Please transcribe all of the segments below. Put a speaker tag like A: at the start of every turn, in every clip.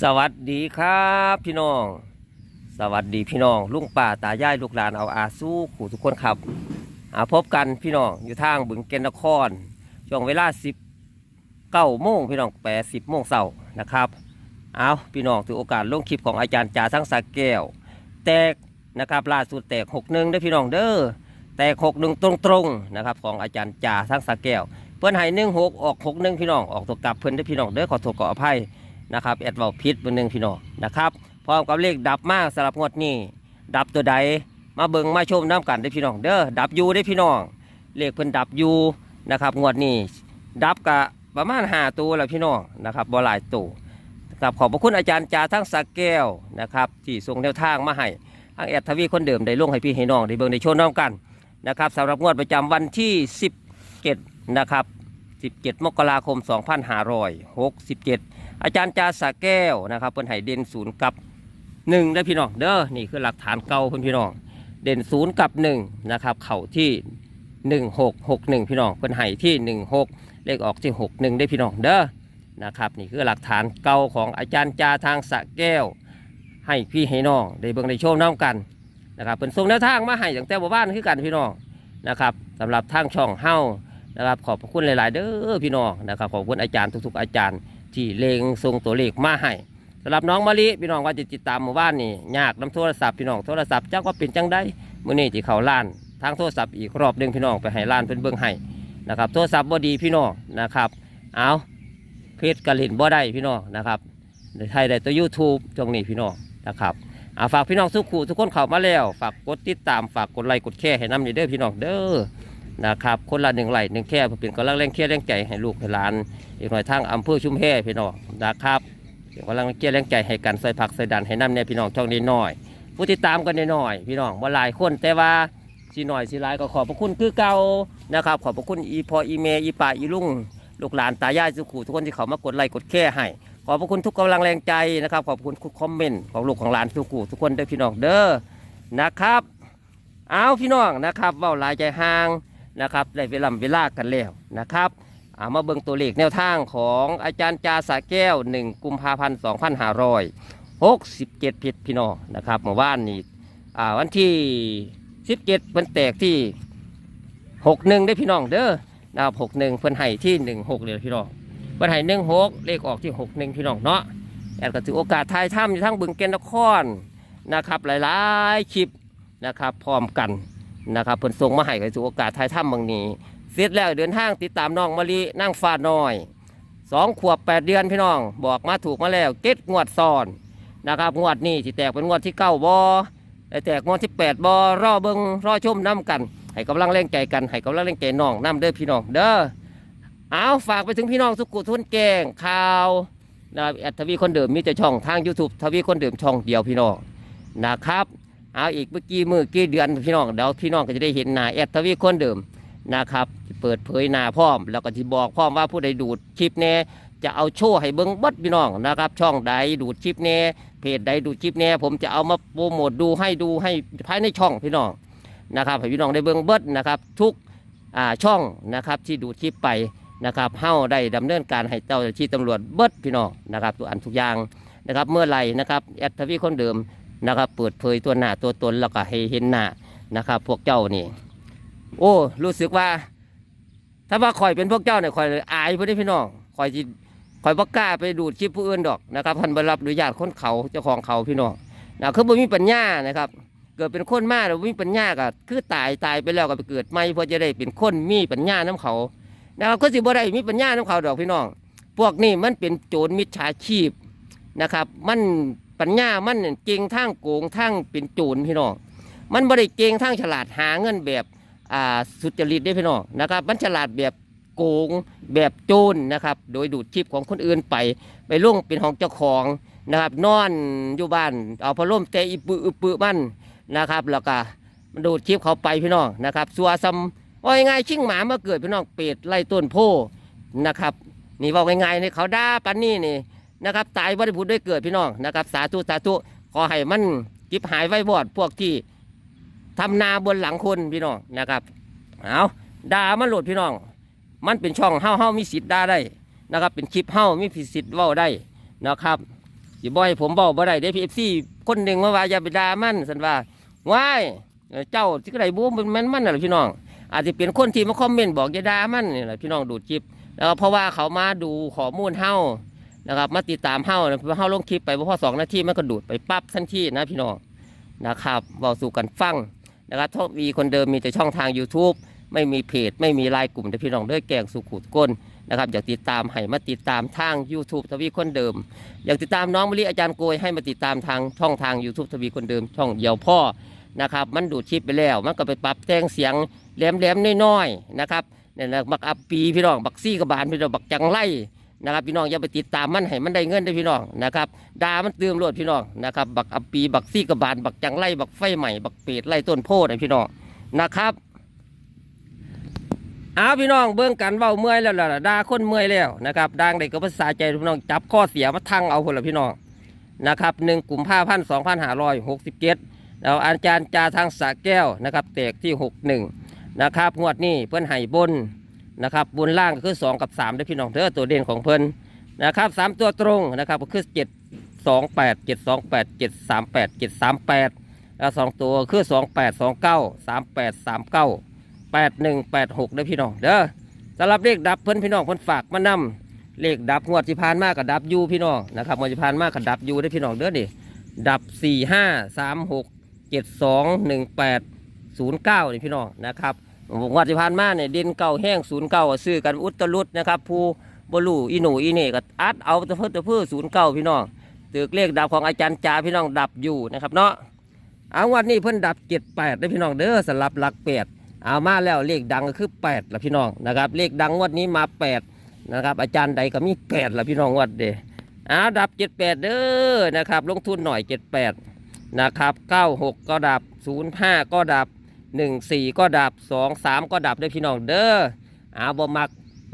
A: สวัสดีครับพี่น้อง สวัสดีพี่น้อง ลุงป่าตายายลูกหลานเอาอาสู้ขู่ทุกคนครับอาพบกันพี่น้องอยู่ทางบึงเกนนครช่วงเวลาสิบเก้าโมงพี่น้องแปดสิบโมงเสาร์นะครับเอาพี่น้องถือโอกาสลงคลิปของอาจารย์จ่าทั้งสาแก้ว แตกนะครับล่าสุดแตกหกหนึ่งได้พี่น้องเด้อแตกหกหนึ่งตรงๆนะครับของอาจารย์จ่าทั้งสาแก้ว เพื่อนให้หนึ่งหกออกหกหนึ่งพี่น้องออกตัวกลับเพื่อนได้พี่น้องเด้อขอโทษขออภัย นะครับแอดเวาพิษเบอร์หนึ่งพี่น้องนะครับพร้อมกับเลขดับมากสำหรับงวดนี้ ดับตัวใดมาเบิงมาชมน้ำกันได้พี่น้องเด้อดับยูได้พี่น้องเลขเพิ่นดับยูนะครับงวดนี้ ดับกะประมาณหาตัวแล้วพี่น้องนะครับบ่หลายตัวกับขอบพระคุณอาจารย์จาทั้งสักแก้วนะครับที่ส่งแนวทางมาให้ทางแอดทวีคนเดิมได้ลงให้พี่ให้น้องได้เบิ่งได้ชมน้ำกันนะครับสำหรับงวดประจำวันที่ 17 นะครับ 17 มกราคม 2567 อาจารย์จาสาแก้วนะครับเพิ่นให้เด่นศูนย์กับหนึ่งได้พี่น้องเด้อนี่คือหลักฐานเก่าเพิ่นพี่น้อง เด่นศูนย์กับหนึ่งนะครับ เข่าที่หนึ่งหกหกหนึ่งพี่น้องเพิ่นให้ที่หนึ่งหกเลขออกที่หกหนึ่งได้พี่น้องเด้อนะครับ นี่คือหลักฐานเก่าของอาจารย์จาทางสะแก้ว ให้พี่ให้น้องได้เบิ่งได้โชว์น้ำกันนะครับเป็นส่งแนวทางมาให้ตั้งแต่บ่บ้านคือกันพี่น้องนะครับสำหรับทางช่องเฮ้า นะครับขอบพระคุณหลาย ๆ เด้อพี่น้องนะครับขอบคุณอาจารย์ทุก ๆ อาจารย์ ที่เลงส่งตัวเลขมาให้สำหรับน้องมะลิพี่น้องว่าจะติดตามหมู่บ้านนี่ยากน้ำโทรศัพท์พี่น้องโทรศัพท์เจักว่าเป็นจังได้มื้อนี้ที่เขาล้านทางโทรศัพท์อีกรอบหนึ่งพี่น้องไปให้ล้านเป็นเบิ่งให้นะครับโทรศัพท์บ่ดีพี่น้องนะครับเอาเพจกระลินบ่ได้พี่น้องนะครับไทยได้ตัว YouTube ตรงนี้พี่น้องนะครับอาฝากพี่น้องทุกคู่ทุกคนเข้ามาแล้ว ฝากกดติดตามฝากกดไลค์กดแชร์ให้นำนี่เด้อพี่น้องเด้อ นะครับคนละหนึ่งไลค์หนึ่งแค่เพื่อเป็นกำลังแรงเคียแรงใจให้ลูกให้หลานอีกหน่อยทางอำเภอชุมแพพี่น้องนะครับเดี๋ยวกำลังเกลี้ยแรงใจให้กันใส่ผักใส่ดันให้น้ำเนี่ยพี่น้องช่องนี้หน่อยผู้ติดตามกันหน่อยๆพี่น้องว่าหลายคนแต่ว่าสีหน่อยสีหลายก็ขอบพระคุณคือเก่านะครับ ขอบพระคุณอีพออีเมอีป่าอีลุงลูกหลานตายายสุขุทุกคนที่เขามากดไลค์กดแค่ให้ขอบพระคุณทุกกำลังแรงใจนะครับ ขอบคุณทุกคอมเมนต์ของลูกของหลานสุขุทุกคนเด้อพี่น้องเด้อนะครับ เอาพี่น้องนะครับเว่าหลายใจห่าง นะครับได้เวลาเวลากันแล้วนะครับเอามาเบิ่งตัวเลขแนวทางของอาจารย์จาสาแก้ว 1 กุมภาพันธ์2567ผิดพี่น้องนะครับเมื่อวานนี้วันที่ 17เพิ่นแตกที่ 61 ได้พี่น้องเด้อนะครับ61เพิ่นให้ที่ 16เลยพี่น้องเพิ่นให้16 เลขออกที่ 61 พี่น้องเนาะแอดก็ถือโอกาสทายถ้ำอยู่ทั้งบึงเกนนครนะครับหลายๆคลิปนะครับพร้อมกัน นะครับเพิ่นส่งมาให้ก็ถือโอกาสทายถ้ำบางนี้เสร็จแล้วเดินทางติดตามน้องมะลินั่งฟ้าน้อยสองขวบแปดเดือนพี่น้อง บอกมาถูกมาแล้วเก็ดงวดซ้อนนะครับงวดนี้ที่แตกเป็นงวดที่เก้าบอแต่แตกงวดที่แปดบอรอเบิงรอชมน้ำกัน ให้กำลังแรงใจกันให้กำลังแรงใจน้องน้ำเด้อพี่น้อง เด้อเอาฝากไปถึงพี่น้องสุกุทุนแกงข่าวนะครับแอทวีคนเดิมมีแต่ช่องทาง YouTube ทวีคนเดิมช่องเดียวพี่น้องนะครับ เอาอีกเมื่อกี้มือกี้เดือนพี่น้องเดี๋ยวพี่น้องก็จะได้เห็นหน้าแอดทวีคนเดิมนะครับเปิดเผยหน้าพร้อม แล้วก็ที่บอกพร้อมว่าผู้ใดดูดคลิปแน่จะเอาโชว์ให้เบิ้งเบัดพี่น้องนะครับ ช่องใดดูดคลิปแน่เพจใดดูดคลิปแน่ผมจะเอามาโปรโมทดูให้ดูให้ภายในช่องพี่น้องนะครับให้พี่น้องได้เบิ้งเบิดนะครับ ทุกช่องนะครับที่ดูดคลิปไปนะครับเฮ้าได้ดำเนินการให้เจ้าหน้าที่ตำรวจเบิดพี่น้องนะครับตัวอันทุกอย่างนะครับเมื่อไรนะครับแอดทวีคนเดิม นะครับ เปิดเผยตัวหน้าตัวตนแล้วก็ให้เห็นหน้านะครับ พวกเจ้านี่ โอ้ รู้สึกว่า ถ้าว่าคอยเป็นพวกเจ้าเนี่ยคอยอายพ่ได้พี่น้องคอยจิคอยบ่กล้าไปดูดคลิปผู้อื่นดอกนะครับพันบรับอนุญาตคนเขาเจ้าของเขาพี่น้องนะคือบ่มีปัญญานะครับ เกิดเป็นคนมาแล้วบ่มีปัญญาก็คือตายตายไปแล้วก็ไปเกิดใหม่เพื่อจะได้เป็นคนมีปัญญาน้เขานะครับก็สิบ่ได้มีปัญญาน้เขาดอกพี่น้อง พวกนี้มันเป็นโจรมิจฉาชีพนะครับ มัน ปัญญามันเก่งทางโกงทางเป็นโจรพี่น้องมันบ่ได้เก่งทางฉลาดหาเงินแบบอ่าสุจริตได้พี่น้องนะครับ มันฉลาดแบบโกงแบบโจรนะครับ โดยดูดชิปของคนอื่นไป ไปล่วงเป็นของเจ้าของนะครับ นอนอยู่บ้านเอาพัดลมเตะอีปืออปือมันนะครับ แล้วก็มันดูดชิปเขาไปพี่น้องนะครับสัวซ้ำว่าง่ายชิงหมามาเกิดพี่น้องเป็ดไล่ต้นโพนะครับนี่ว่าง่ายๆนี่เขาด่าปันนี่นี่ นะครับตายบริพูดด้วยเกิดพี่น้องนะครับ สาธุสาธุขอให้มันจิบหายไว้บอดพวกที่ทำนาบนหลังคนพี่น้องนะครับเอาด่ามันโหลดพี่น้อง มันเป็นช่องเฮ้าเฮ้ามีสิทธิ์ด่าได้นะครับ เป็นคลิปเฮ้ามีสิทธิ์เว้าได้นะครับสิบ่ให้ผมเบ้าบ่ได้เด้พี่เอฟซีคนหนึ่งมาว่าอย่าไปด่ามันสันว่าว้ายเจ้าที่ไรบูมันม่นมันน่ะล่ะพี่น้อง อาจจะเป็นคนที่มาคอมเมนต์บอกอย่าด่ามันนี่แหละพี่น้องดูดคลิปแล้วเพราะว่าเขามาดูข้อมูลเฮา นะครับมาติดตามเฮานะเพราลงคลิปไปพอสองนาทีมันก็ดูดไปปั๊บทันทีนะพี่น้องนะครับเบาสู่กันฟังนะครับทวีคนเดิมมีแต่ช่องทาง YouTube ไม่มีเพจ ไม่มีไลน์กลุ่มแต่พี่น้องด้วยแกงสุขุดก้นนะครับอยากติดตามให้มาติดตามทาง YouTube ทวีคนเดิม อยากติดตามน้องมะลิอาจารย์โกยให้มาติดตามทางช่องทาง YouTube ทวีคนเดิม ช่องเดียวพ่อนะครับมันดูดชิปไปแล้วมันก็ไปปรับแต่งเสียงแหลมๆน้อยๆนะครับเนี่ยนะบักอัปปีพี่น้องบักซี่กระบาลพี่น้องบักจังไล่ นะครับพี่น้องอย่าไปติดตามมันให้มันได้เงินได้พี่น้องนะครับดามันเติมโลดพี่น้องนะครับบักอัปปีบักซี่กระบาลบักจังไล่บักไฟใหม่บักเป็ดไล่ต้นโพธิ์นะพี่น้องนะครับเอาพี่น้องเบื้องกันเว้าเมื่อยแล้วล่ะดาคนเมื่อยแล้วนะครับดังได้ก็ภาษาใจพี่น้องจับข้อเสียมาทั้งเอาคนละพี่น้องนะครับหนึ่งกลุ่มผ้าพันสองพันห้าร้อยหกสิบเจ็ดแล้วอาจารย์จาทางสะแก้วนะครับแตกที่หกหนึ่งนะครับงวดนี้เพื่อนไห้บน นะครับบนล่างก็คือสองกับสามได้พี่น้องเด้อตัวเด่นของเพื่อนนะครับสามตัวตรงนะครับก็คือเจ็ดสองแปดเจ็ดสองแปดเจ็ดสามแปดเจ็ดสามแปดแล้วสองตัวคือสองแปดสองเก้าสามแปดสามเก้าแปดหนึ่งแปดหกได้พี่น้องเด้อสำหรับเลขดับเพื่อนพี่น้องเพื่อนฝากมานำเลขดับงวดที่ผ่านมากับดับยูพี่น้องนะครับงวดที่ผ่านมากับดับยูได้พี่น้องเด้อดิดับสี่ห้าสามหกเจ็ดสองหนึ่งแปดศูนย์เก้านี่พี่น้องนะครับ งวดที่ผ่านมาเนี่ยเด่นเก่าแห้งศูนย์เก้าซื้อกันอุตรุดนะครับผู้บลูอีหนูอีเน่ก็อัดเอาตะเพื่อตะเพื่อศูนย์เก้าพี่น้องตึกเลขดับของอาจารย์จ่าพี่น้องดับอยู่นะครับเนาะเอาวันนี้เพิ่นดับเจ็ดแปดได้พี่น้องเด้อสลับหลักแปดเอามาแล้วเลขดังก็คือแปดละพี่น้องนะครับเลขดังวันนี้มาแปดนะครับอาจารย์ใดก็มีแปดละพี่น้องวัดเดอ้าดับเจ็ดแปดเด้อนะครับลงทุนหน่อยเจ็ดแปดนะครับเก้าหกก็ดับศูนย์ห้าก็ดับ หนึ่งสี่ก็ดับสองสามก็ดับด้อพี่น้องเด้ออาบ่มัก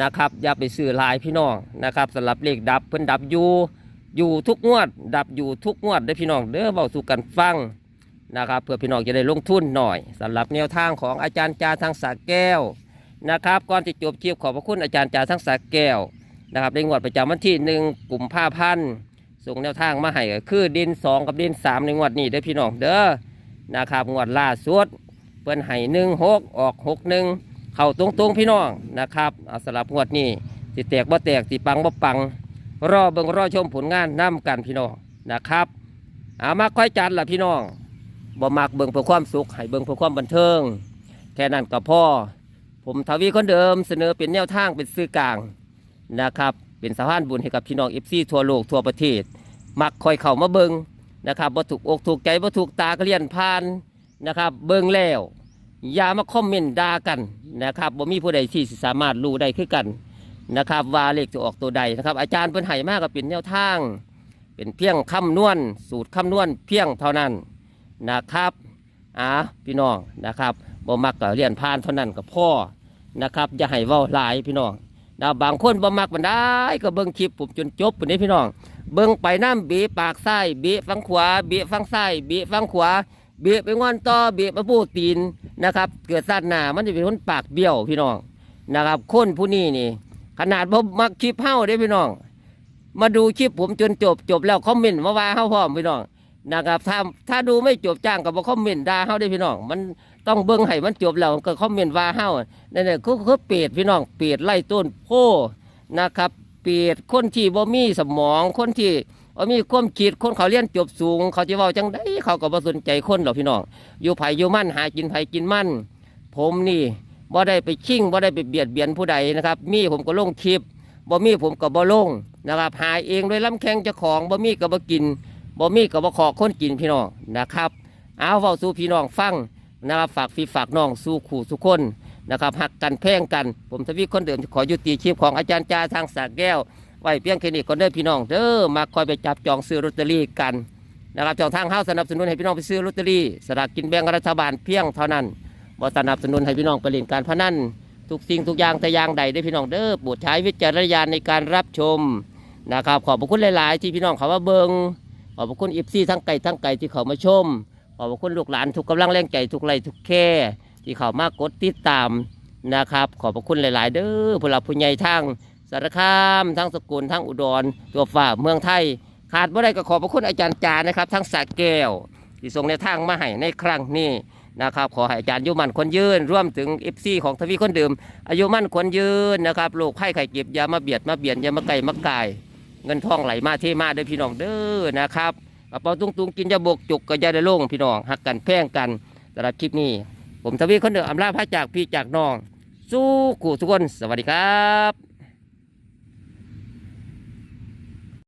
A: นะครับอย่าไปซื้อลายพี่น้องนะครับสำหรับเลขดับเพิ่นดับอยู่อยู่ทุกงวด ดับอยู่ทุกงวดด้อพี่น้องเด้อเบาสู่กันฟังนะครับเพื่อพี่น้องจะได้ลงทุนหน่อยสำหรับแนวทางของอาจารย์จาทางสาแก้วนะครับก่อนที่จบคลิปขอบพระคุณอาจารย์จาทั้งสาแก้วนะครับในงวดประจำวันที่หนึ่งกลุ่มผ้าพันส่งแนวทางมาให้คือดินสองกับดินสามในงวดนี้ด้อพี่น้องเด้อนะครับงวดล่าสุด เปิ้นให้หนึ่งหกออกหกหนึ่งเข้าตรงๆพี่น้องนะครับเอาสำหรับงวดนี้สิแตกบ่แตกสิปังบ่ปัง รอเบิ่งรอชมผลงานนํกันพี่น้องนะครับเอามาค่อยจัดล่ะพี่น้องบ่มักเบิ่งเพื่อความสุขให้เบิ่งเพื่อความบันเทิง แค่นั้นก็พอผมทวีคนเดิมเสนอเป็นแนวทางเป็นสื่อกลางนะครับเป็นสะพานบุญให้กับพี่น้องเอฟซีทั่วโลกทั่วประเทศ มักคอยเข้ามาเบิงนะครับบ่ถูกอกถูกใจบ่ถูกตากระเลียนผ่านนะครับ เบิงแล้ว อย่ามาคอมเมนต์ด่ากันนะครับบ่มีผู้ใดที่สามารถรู้ได้คือกันนะครับว่าเลขจะออกตัวใดนะครับ อาจารย์เพิ่นให้มากก็เป็นแนวทาง เป็นเพียงคำนวณสูตรคำนวณเพียงเท่านั้นนะครับอ่าพี่น้องนะครับบ่มักก็เรียนผ่านเท่านั้นก็พ่อนะครับอย่าให้เว้าหลายพี่น้องนะบางคนบ่มักมันได้ก็เบิ่งคลิปผมจนจบปุ่นนี้พี่น้อง เบิ่งไปน้ำบะปากซ้บะฝั่งขวาบะฝั่งซ้บะฝั่งขวา เบะไปงอนต่อเบะมาปูดตีนนะครับ เกิดซาดหน้ามันจะเป็นคนปากเบี้ยวพี่น้องนะครับ คนผู้นี้นี่ ขนาดบ่มักคลิปเฮาได้พี่น้อง มาดูคลิปผมจนจบจบแล้วคอมเมนต์มาว่าเฮาพร้อมพี่น้องนะครับถ้าถ้าดูไม่จบจ้างก็บ่คอมเมนต์ด่าเฮาได้พี่น้อง มันต้องเบิ่งให้มันจบแล้วก็คอมเมนต์ว่าเฮาเนั่นแหละคือคือเปรตพี่น้องเปรตไล่ต้นโพนะครับ เปรตคนที่บ่มีสมองคนที่ บ่มีความคิดคนเขาเรียนจบสูง เขาจะเว้าจังได้เขาก็บ่สนใจคนหรอกพี่น้องอยู่ไผอยู่มั่นหากินไผกินมั่น ผมนี่บ่ได้ไปชิงบ่ได้ไปเบียดเบียนผู้ใดนะครับ มีผมก็ลงคลิปบ่มีผมก็บ่ลงนะครับหาเองโดยลำแข้งเจ้าของบ่มีก็บ่กินบ่มีก็บ่ขอคนกินพี่น้องนะครับเอาเว้าสู่พี่น้องฟังนะครับฝากฟีฝากน้องสู้ขู่สุกคนนะครับหักกันแพ่งกัน ผมทวีคนเดิมขอยุติคลิปของอาจารย์จาทางสากแก้ว ไว้เพียงแค่นี้ก่อนเด้อพี่น้องเด้อมาคอยไปจับจองซื้อลอตเตอรี่กันนะครับจองทางเฮ้าสนับสนุนให้พี่น้องไปซื้อลอตเตอรี่สลากกินแบ่งรัฐบาลเพียงเท่านั้นบ่สนับสนุนให้พี่น้องไปเล่นการพนันทุกสิ่งทุกอย่างแต่อย่างใดได้พี่น้องเด้อโปรดใช้วิจารณญาณในการรับชมนะครับขอบพระคุณหลาย ๆ ที่พี่น้องเขามาเบิงขอบพระคุณอิฟซี่ทั้งไก่ทั้งไก่ที่เขามาชมขอบพระคุณลูกหลานทุกกำลังแรงใจทุกไรทุกแค่ที่เขามากดติดตามนะครับ ขอบพระคุณหลาย ๆ เด้อผู้หลักผู้ใหญ่ทั้ง สารคามทั้งสกุลทั้งอุดร ตัวฝ่าเมืองไทย ขาดบ่ได้ก็ขอบพระคุณอาจารย์จานะครับ ทั้งสาแก้วที่ส่งในทางมาให้ในครั้งนี้นะครับขอให้อาจารย์อายุมันคนยืนร่วมถึงเอฟซีของทวีคนเดิมอายุมั่นควรยืนนะครับโรคไข้ไข้เจ็บยามาเบียดมาเบียนยามาไก่มาไก่เงินทองไหลมาเทมาเด้อพี่น้องเด้อนะครับกระเป๋าตุงตุงกินยาบกจุกก็อยาได้โล่งพี่น้องหักกันแพ่งกันสำหรับคลิปนี้ ผมทวีคนเดิมอำลาพระจากพี่จากน้อง สู้กูทุกคน สวัสดีครับ